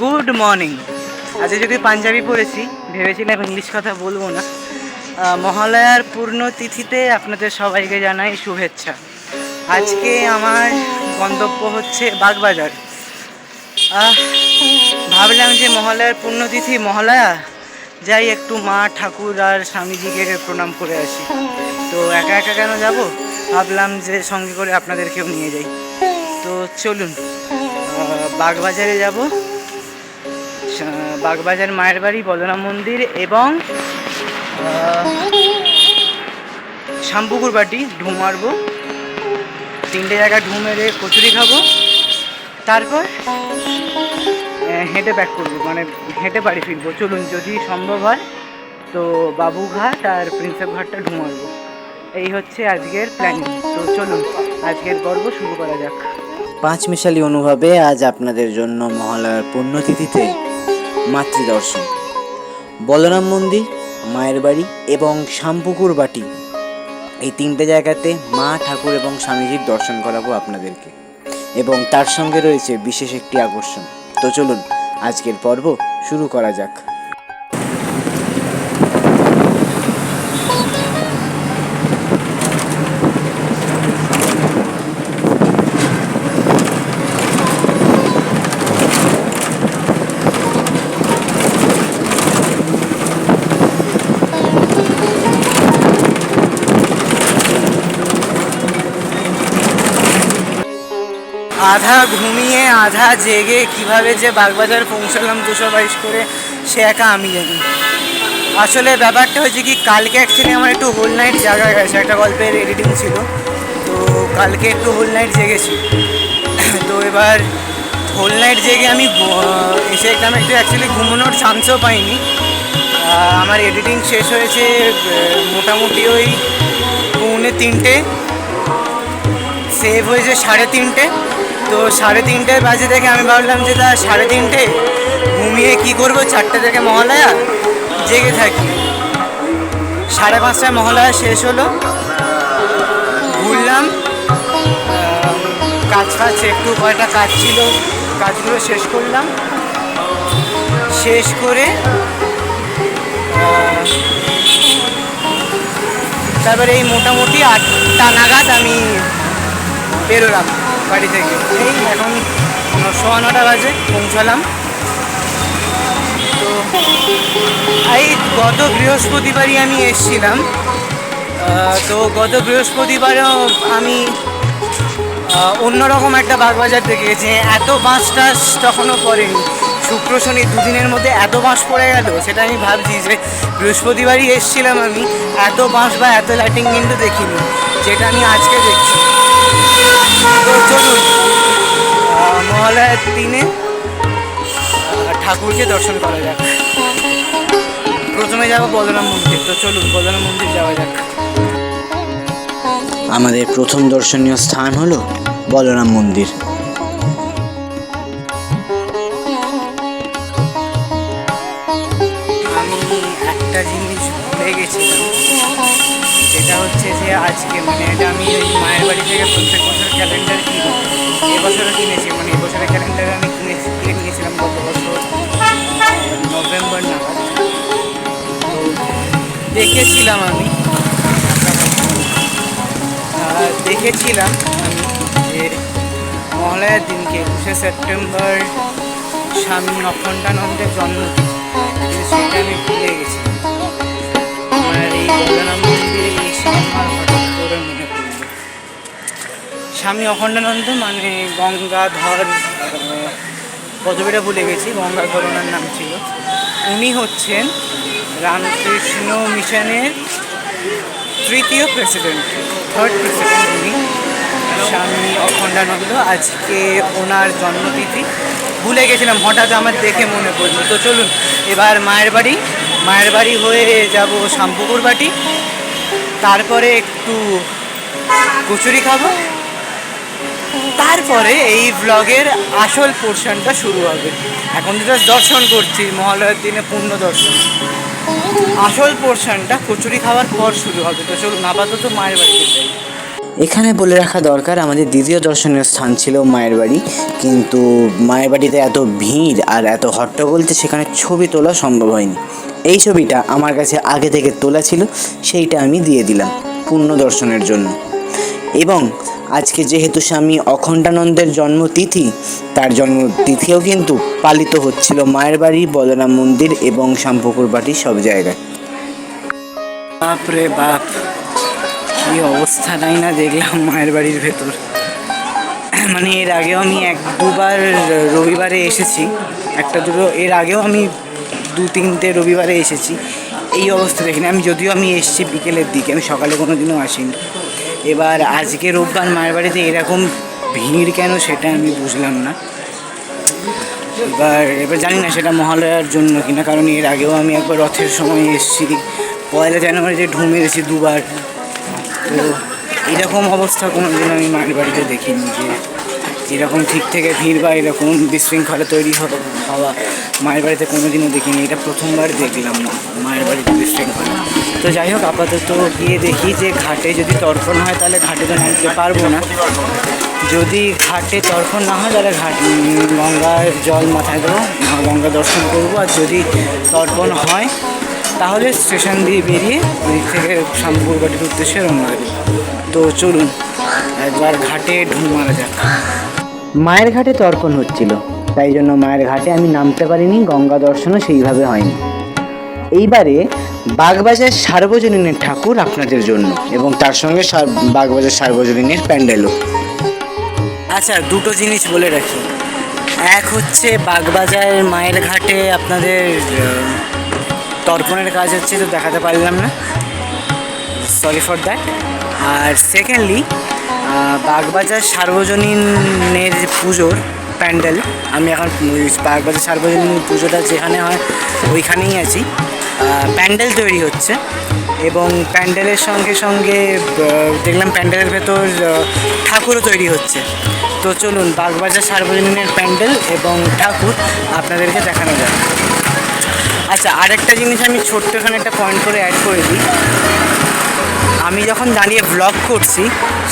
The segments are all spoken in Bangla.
গুড মর্নিং আজকে যদি পাঞ্জাবি পড়েছি, ভেবেছিলাম ইংলিশ কথা বলব না। মহালয়ার পূর্ণ তিথিতে আপনাদের সবাইকে জানাই শুভেচ্ছা। আজকে আমার গন্তব্য হচ্ছে বাগবাজার। ভাবলাম যে মহালয়ার পুণ্যতিথি মহালয়া? যাই একটু মা, ঠাকুর আর স্বামীজিকে প্রণাম করে আসি। তো একা একা কেন যাব? ভাবলাম যে সঙ্গে করে আপনাদেরকেও নিয়ে যাই। তো চলুন বাগবাজারে যাব। বাগবাজার মায়ের বাড়ি, বলরাম মন্দির এবং শামপুকুর বাটি, ঢু মারবো। তিনটে জায়গা ঢু মেরে কচুরি খাব। তারপর হেঁটে ব্যাক করব মানে হেঁটে বাড়ি ফিরবো। চলুন, যদি সম্ভব হয়, তো বাবুঘাট আর প্রিন্সেপ ঘাটটা ঢু মারবো। এই হচ্ছে আজকের প্ল্যানিং তো চলুন, আজকের পর্ব শুরু করা যাক। পাঁচমিশালি অনুভবে আজ আপনাদের জন্য মহালয়ার পুণ্যতিথিতে মাতৃদর্শন। বলরাম মন্দির, মায়ের বাড়ি এবং শ্যামপুকুর বাটি। এই তিনটে জায়গাতে মা, ঠাকুর এবং স্বামীজির দর্শন করাবো আপনাদেরকে। এবং তার সঙ্গে রয়েছে বিশেষ একটি আকর্ষণ। তো চলুন, আজকের পর্ব শুরু করা যাক। আধা ঘুমিয়ে, আধা জেগে কীভাবে যে বাগবাজার পৌঁছালাম দুশো বাইশ করে, সে একা আমি জানি। আসলে ব্যাপারটা হয়েছে কি, কালকে অ্যাকচুয়ালি আমার একটু হোল নাইট জাগা গেছে, একটা গল্পের এডিটিং ছিল। তো কালকে একটু হোল নাইট জেগেছি। তো এবার হোল নাইট জেগে আমি এসে একদম একটু অ্যাকচুয়ালি ঘুমানোর চান্সও পাইনি। আমার এডিটিং শেষ হয়েছে মোটামুটি ওই পৌনে তিনটে। সেভ হয়েছে সাড়ে তিনটে। তো সাড়ে তিনটে বাজে দেখে আমি ভাবলাম যে তা সাড়ে তিনটে? ঘুমিয়ে কি করব? চারটে থেকে মহালয়া? জেগে থাকি। সাড়ে পাঁচটায় মহালয়া শেষ হলো। ঘুরলাম। কাজ ফাজ একটু কয়টা কাজ ছিল। কাজগুলো শেষ করলাম। শেষ করে তারপরে এই মোটামুটি আটটা নাগাদ আমি বেরোলাম। বাড়ি থেকে। এই এখন সোয়া নটা বাজে, পৌঁছালাম। তো এই গত বৃহস্পতিবারই আমি এসছিলাম। তো গত বৃহস্পতিবারও আমি অন্যরকম একটা বাগবাজার দেখে গেছি। এত বাঁশ টাস তখনও পড়েনি। শুক্র, শনি দুদিনের মধ্যে এত বাঁশ পড়ে গেল, সেটা আমি ভাবছি যে বৃহস্পতিবারই এসছিলাম আমি। এত বাঁশ বা এত লাইটিং কিন্তু দেখিনি, যেটা আমি আজকে দেখছি। চলুন। মহালয়ার দিনে ঠাকুরকে দর্শন করা যাক। প্রথমে যাব বলরাম মন্দির। তো চলুন বলরাম মন্দির যাওয়া যাক। আমাদের প্রথম দর্শনীয় স্থান হলো বলরাম মন্দির। আজকে মানে এটা আমি মায়ের বাড়ি থেকে প্রত্যেক বছর ক্যালেন্ডার কিনি। এবছরও কিনেছি মানে এবছরের ক্যালেন্ডার আমি কিনে কিনে নিয়েছিলাম গত বছর নভেম্বর তো দেখেছিলাম আমি। দেখেছিলাম আমি যে মহালয়ার দিনকে একুশে সেপ্টেম্বর স্বামী অখণ্ডানন্দের জন্মদিন। সেটা আমি ভুলে গেছি। আমার এই স্বামী অখণ্ডানন্দ মানে গঙ্গাধর পদবীটা ভুলে গেছি গঙ্গাধর ওনার নাম ছিল। উনি হচ্ছেন রামকৃষ্ণ মিশনের তৃতীয় প্রেসিডেন্ট থার্ড প্রেসিডেন্ট উনি। স্বামী অখণ্ডানন্দ, আজকে ওনার জন্মতিথি। ভুলে গেছিলাম, হঠাৎ আমার দেখে মনে পড়ল। তো চলুন, এবার মায়ের বাড়ি। মায়ের বাড়ি হয়ে যাব শামপুকুর বাটি তারপরে একটু কচুরি খাব। তারপরে এই ব্লগের আসল পোর্শনটা শুরু হবে। এখন যেটা দর্শন করছি, মহালয়ার দিনে পূর্ণ দর্শন। আসল পোর্শনটা কচুরি খাওয়ার পর শুরু হবে। তো চলুন, আপাতত মায়ের বাড়িতে যাই। এখানে বলে রাখা দরকার, আমাদের দ্বিতীয় দর্শনীয় স্থান ছিল মায়ের বাড়ি। কিন্তু মায়ের বাড়িতে এত ভিড় আর এত হট্টগোলতে সেখানে ছবি তোলা সম্ভব হয়নি। এই ছবিটা আমার কাছে আগে থেকে তোলা ছিল, সেইটা আমি দিয়ে দিলাম পূর্ণ দর্শনের জন্য। এবং আজকে যেহেতু স্বামী অখণ্ডানন্দের জন্মতিথি, তার জন্মতিথিও কিন্তু পালিত হচ্ছিল মায়ের বাড়ি, বলরাম মন্দির এবং শ্যামপুকুর বাটি সব জায়গায়। বাপরে বাপ, কি অবস্থা নাই না দেখলাম মায়ের বাড়ির ভেতর। মানে এর আগেও আমি এক দুবার রবিবারে এসেছি, একটা দুটো, এর আগেও আমি দু তিনটে রবিবারে এসেছি। এই অবস্থা দেখিনি আমি যদিও আমি এসেছি বিকেলের দিকে, আমি সকালে কোনো দিনও আসিনি। এবার আজকে রোববার মায়ের বাড়িতে এরকম ভিড় কেন সেটা আমি বুঝলাম না। এবার এবার জানি না সেটা মহালয়ার জন্য কিনা, কারণ এর আগেও আমি একবার রথের সময় এসেছি। পয়লা জানুয়ারিতে ঢু মেরেছি দুবার। তো এরকম অবস্থা কোনো দিন আমি মায়ের বাড়িতে দেখিনি যে এরকম ঠিক থেকে ভিড় বা এরকম বিশৃঙ্খলা তৈরি হওয়া মায়ের বাড়িতে কোনো দিনও দেখিনি। এটা প্রথমবার দেখলাম না, মায়ের বাড়িতে বিশৃঙ্খলা। তো যাই হোক, আপাতত গিয়ে দেখি যে ঘাটে যদি তর্পণ হয়, তাহলে ঘাটে তো নামতে পারব না। যদি ঘাটে তর্পণ না হয়, তাহলে ঘাট গঙ্গার জল মাথায় দেবো গঙ্গা দর্শন করব। আর যদি তর্পণ হয়, তাহলে স্টেশন দিয়ে বেরিয়ে ওদিক থেকে শ্যামপুর বাটির উদ্দেশ্যে রওনা দেবো। তো চলুন, একবার ঘাটে ঢুঁ মারা যাক। মায়ের ঘাটে তর্পণ হচ্ছিল, তাই জন্য মায়ের ঘাটে আমি নামতে পারিনি, গঙ্গা দর্শনও সেইভাবে হয়নি। এইবারে বাগবাজার সার্বজনীনের ঠাকুর আপনাদের জন্য এবং তার সঙ্গে বাগবাজার সার্বজনীনের প্যান্ডেলও। আচ্ছা দুটো জিনিস বলে রাখি। এক হচ্ছে বাগবাজার মায়ের ঘাটে আপনাদের তর্পণের কাজ হচ্ছে, তো দেখাতে পারলাম না। সরি ফর দ্যাট আর সেকেন্ডলি বাগবাজার সার্বজনীনের পুজোর প্যান্ডেল, আমি এখন বাগবাজার সার্বজনীন পুজোটা যেখানে হয়, ওইখানেই আছি। প্যান্ডেল তৈরি হচ্ছে এবং প্যান্ডেলের সঙ্গে সঙ্গে দেখলাম প্যান্ডেলের ভেতর ঠাকুরও তৈরি হচ্ছে। তো চলুন, বাগবাজার সার্বজনীনের প্যান্ডেল এবং ঠাকুর আপনাদেরকে দেখানো যায় আচ্ছা আরেকটা জিনিস আমি ছোট্ট এখানে একটা পয়েন্ট করে অ্যাড করে দিই। আমি যখন দাঁড়িয়ে ব্লগ করছি,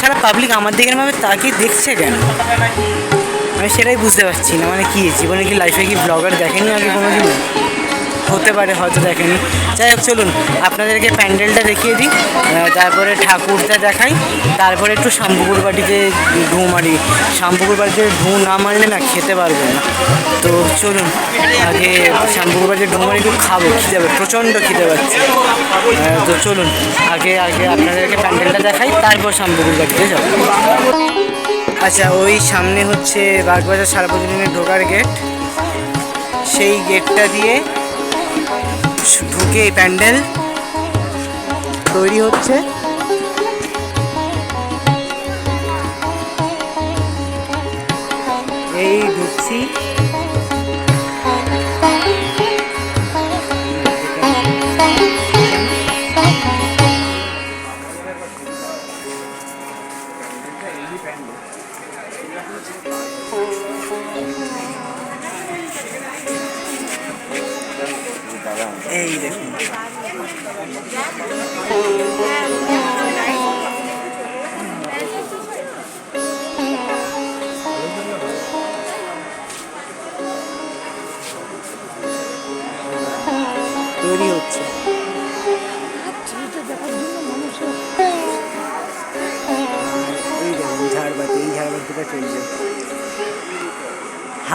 সারা পাবলিক আমার দিকে ভাবে তাকে দেখছে কেন? আমি সেটাই বুঝতে পারছি না মানে কি, জীবনে কি লাইফে কি ব্লগার দেখেনি আগে কোনো দিন হতে পারে, হয়তো দেখেনি। যাই হোক, চলুন, আপনাদেরকে প্যান্ডেলটা দেখিয়ে দিই। তারপরে ঠাকুরটা দেখাই। তারপরে একটু শাম্পুকুর বাড়িতে ঢু মারি। শাম্পুকুর বাড়িতে ঢু না মারলে না খেতে পারবে না। তো চলুন, আগে শাম্পুকুর বাড়িতে ঢু মারি, একটু খাব, খিদে প্রচণ্ড খিদে পাচ্ছে। তো চলুন, আগে আগে আপনাদেরকে প্যান্ডেলটা দেখাই, তারপর শাম্পুকুর বাটিতে যাব। আচ্ছা ওই সামনে হচ্ছে বাগবাজার সার্বজনীনের ঢোকার গেট। সেই গেটটা দিয়ে ঢুকে এই প্যান্ডেল তৈরি হচ্ছে। এই ঢুকছি।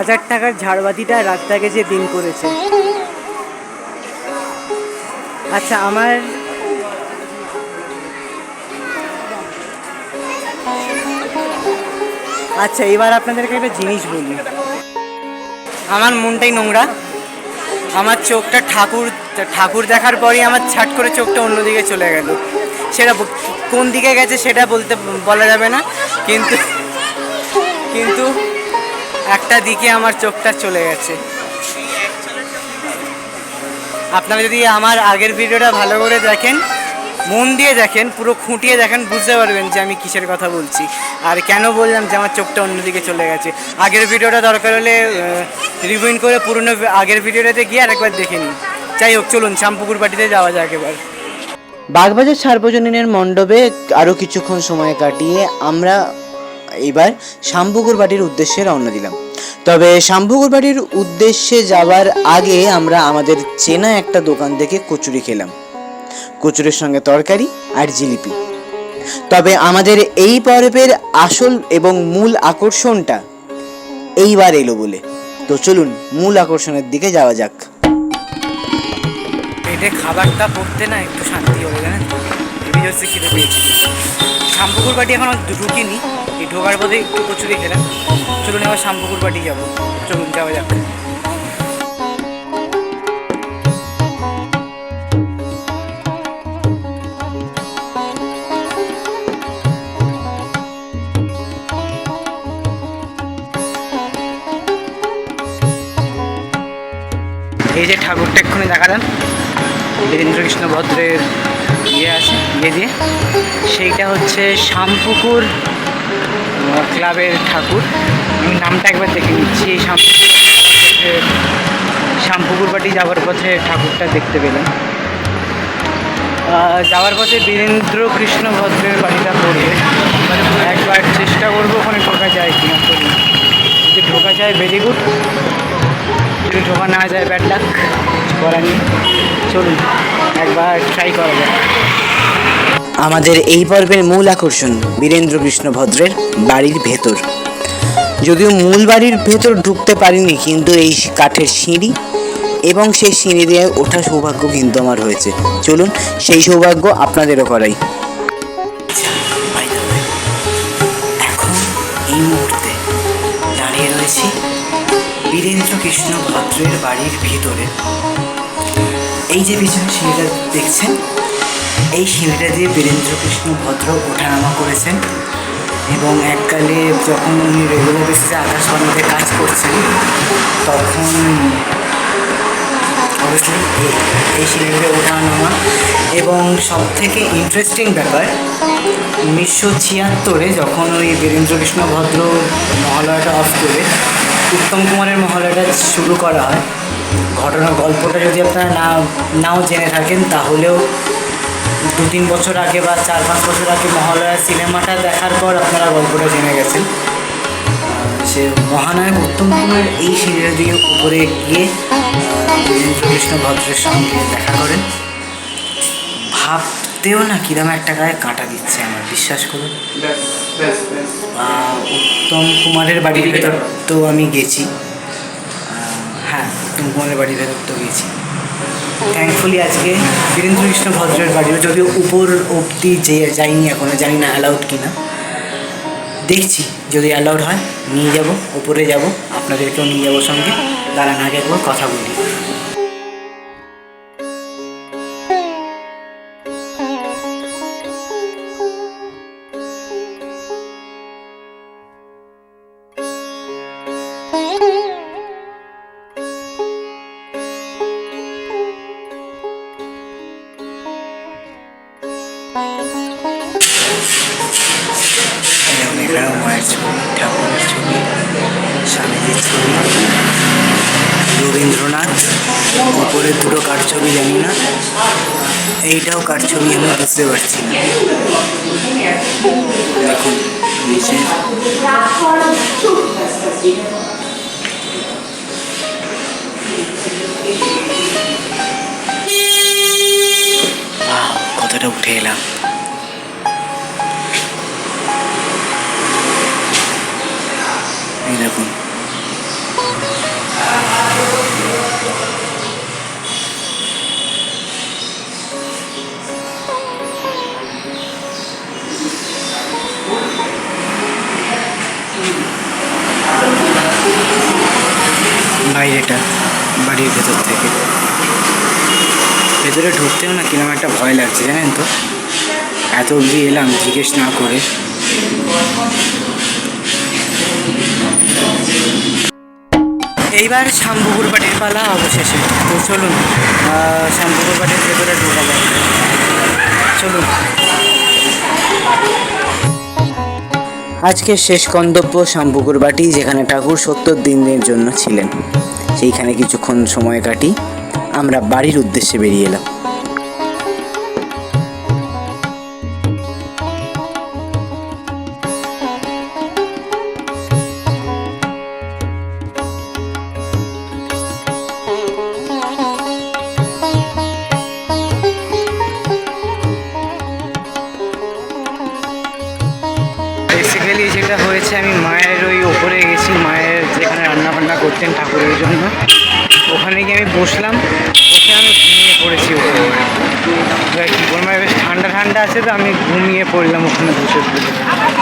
হাজার টাকার ঝাড়বাতিটা রাস্তাকে যে দিন করেছে। আচ্ছা আমার আচ্ছা এবার আপনাদেরকে একটা জিনিস বলি। আমার মনটাই নোংরা। আমার চোখটা ঠাকুর ঠাকুর দেখার পরই আমার ছাট করে চোখটা অন্যদিকে চলে গেল। সেটা কোন দিকে গেছে সেটা বলতে, বলা যাবে না। কিন্তু কিন্তু একটা দিকে আমার চোখটা চলে গেছে। আপনারা যদি আমার আগের ভিডিওটা ভালো করে দেখেন, মন দিয়ে দেখেন, পুরো খুঁটিয়ে দেখেন, বুঝতে পারবেন যে আমি কিসের কথা বলছি। আর কেন বললাম যে আমার চোখটা অন্যদিকে চলে গেছে। আগের ভিডিওটা দরকার হলে রিভিউন করে পুরনো আগের ভিডিওটাতে গিয়ে আরেকবার দেখে নিন। যাই হোক, চলুন, শ্যামপুকুর পাটিতে যাওয়া যাক এবার। বাগবাজার সার্বজনীনের মণ্ডপে আরও কিছুক্ষণ সময় কাটিয়ে আমরা এবার শাম্পুকুর বাটির উদ্দেশ্যে রওনা দিলাম। তবে শাম্পুকুর বাটির উদ্দেশ্যে যাওয়ার আগে আমরা আমাদের চেনা একটা দোকান থেকে কচুরি খেলাম। কচুরির সঙ্গে তরকারি আর জিলিপি। তবে আমাদের এই পর্বের আসল এবং মূল আকর্ষণটা এইবার এলো বলে। তো চলুন, মূল আকর্ষণের দিকে যাওয়া যাক। পেটে খাবারটা পড়তে না একটু শান্তি হবে জানেন শাম্পুকুর বাটি এখনও ঢুকিনি এই ঢোকার পথে একটু কচুরি খেলাম। চলুন এবার শাম্পুকুর বাটি যাব। চলুন যাওয়া যাক। এই যে ঠাকুরটা এক্ষুনি দেখালেন কৃষ্ণ ভদ্রের ইয়ে আছে ইয়ে দিয়ে। সেইটা হচ্ছে শামপুকুর আহ, ক্লাবের ঠাকুর। আমি নামটা একবার দেখে নিচ্ছি। এই শামপুকুর বাটি যাওয়ার পথে ঠাকুরটা দেখতে পেলাম। যাওয়ার পথে বীরেন্দ্র কৃষ্ণ ভদ্রের বাড়িটা পড়বে একবার চেষ্টা করব ওখানে ঢোকা যায় কিনা যদি ঢোকা যায় ভেরি গুড যদি ঢোকা না যায় ব্যাড লাক করার নেই। চলুন, একবার ট্রাই করা যায় আমাদের এই পর্বের মূল আকর্ষণ বীরেন্দ্র কৃষ্ণ ভদ্রের বাড়ির ভেতর। যদিও মূল বাড়ির ভেতর ঢুকতে পারিনি, কিন্তু এই কাঠের সিঁড়ি এবং সেই সিঁড়ি দিয়ে ওঠা সৌভাগ্য কিন্তু আমার হয়েছে। চলুন, সেই সৌভাগ্য আপনাদেরও করাই। এখন এই মুহূর্তে দাঁড়িয়ে বীরেন্দ্র কৃষ্ণ ভদ্রের বাড়ির ভিতরে। এই যে পিছনে সিঁড়িটা দেখছেন এই সিঁড়িটা দিয়ে বীরেন্দ্র কৃষ্ণ ভদ্র ওঠানামা করেছেন এবং এককালে যখন উনি রেগুলার বেসিসে আকাশবাণীতে কাজ করছেন, তখন অবশ্যই এই- সিঁড়িতে ওঠানামা। এবং সব থেকে ইন্টারেস্টিং ব্যাপার, উনিশশো ছিয়াত্তরে যখন ওই বীরেন্দ্র কৃষ্ণ ভদ্র মহালয়াটা অফ করে, উত্তম কুমারের মহালয়াটা শুরু করা হয়, ঘটনা গল্পটা যদি আপনারা না নাও জেনে থাকেন, তাহলেও দু তিন বছর আগে বা চার পাঁচ বছর আগে মহালয়া সিনেমাটা দেখার পর আপনারা গল্পটা জেনে গেছেন। সে মহানায়ক উত্তম কুমার এই সিরিয়াল দিয়ে উপরে গিয়ে কৃষ্ণ ভদ্রের সঙ্গে দেখা করেন। ভাবতেও না কিরম একটা গায়ে কাঁটা দিচ্ছে আমার, বিশ্বাস করুন। উত্তম কুমারের বাড়ির ভেতর তো আমি গেছি। হ্যাঁ উত্তম কুমারের বাড়ির ভেতর তো গেছি। থ্যাঙ্কফুলি আজকে বীরেন্দ্র কৃষ্ণ ভদ্রের বাড়ি যদিও উপর অবধি যে যাইনি এখনও জানি না অ্যালাউড কি না দেখছি, যদি অ্যালাউড হয়, নিয়ে যাব, উপরে যাব, আপনাদেরকেও নিয়ে যাব সঙ্গে। দাঁড়ান, আগে একবার কথা বলি। ছবি, ঠাকুরের ছবি, স্বামীজির ছবি। রবীন্দ্রনাথ, উপরে দুটো কার ছবি জানি না। এইটাও কার ছবি আমি বুঝতে পারছি না। দেখুন, নিচে। কতটা উঠে এলাম। এই দেখুন। বাইরেটা বাড়ির ভেতর থেকে। ভেতরে ঢুকতেও না কিরম একটা ভয় লাগছে জানেন তো? এত অবধি এলাম জিজ্ঞেস না করে। এইবার শাম্পুকুর পাটির পালা অবশেষে। তো চলুন আহ, শাম্পুকুর পাটির ভেতরে ঢোকা যাক। চলুন। আজকের শেষ গন্তব্য শাম্পুকুর বাটি যেখানে ঠাকুর সত্তর দিনের জন্য ছিলেন। সেইখানে কিছুক্ষণ সময় কাটি। আমরা বাড়ির উদ্দেশ্যে বেরিয়ে এলাম। ঠান্ডা আছে তো আমি ঘুমিয়ে পড়লাম ওখানে বসে বসে।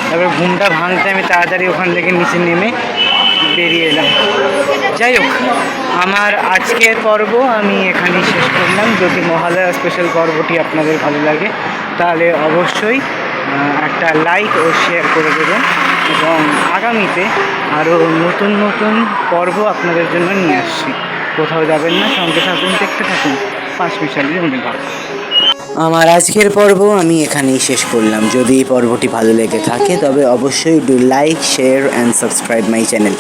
তারপর ঘুমটা ভাঙতে আমি তাড়াতাড়ি ওখান থেকে নিচে নেমে বেরিয়ে এলাম। যাই হোক, আমার আজকের পর্ব আমি এখানেই শেষ করলাম। যদি মহালয়া স্পেশাল পর্বটি আপনাদের ভালো লাগে, তাহলে অবশ্যই একটা লাইক ও শেয়ার করে দেবেন এবং আগামীতে আরও নতুন নতুন পর্ব আপনাদের জন্য নিয়ে আসছি। কোথাও যাবেন না, সঙ্গে থাকুন, দেখতে থাকুন। পাঁচ মিশালি অনুভব আমার আজকের পর্ব আমি এখানেই শেষ করলাম। যদি এই পর্বটি ভালো লেগে থাকে, তবে অবশ্যই do like share and subscribe my channel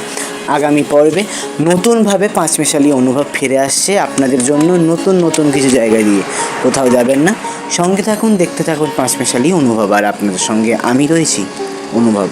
আগামী পর্বে নতুনভাবে পাঁচমেশালি অনুভব ফিরে আসছে আপনাদের জন্য নতুন নতুন কিছু জায়গা দিয়ে। কোথাও যাবেন না। সঙ্গে থাকুন, দেখতে থাকুন পাঁচমেশালি অনুভব। আর আপনাদের সঙ্গে আমি রয়েছি অনুভব।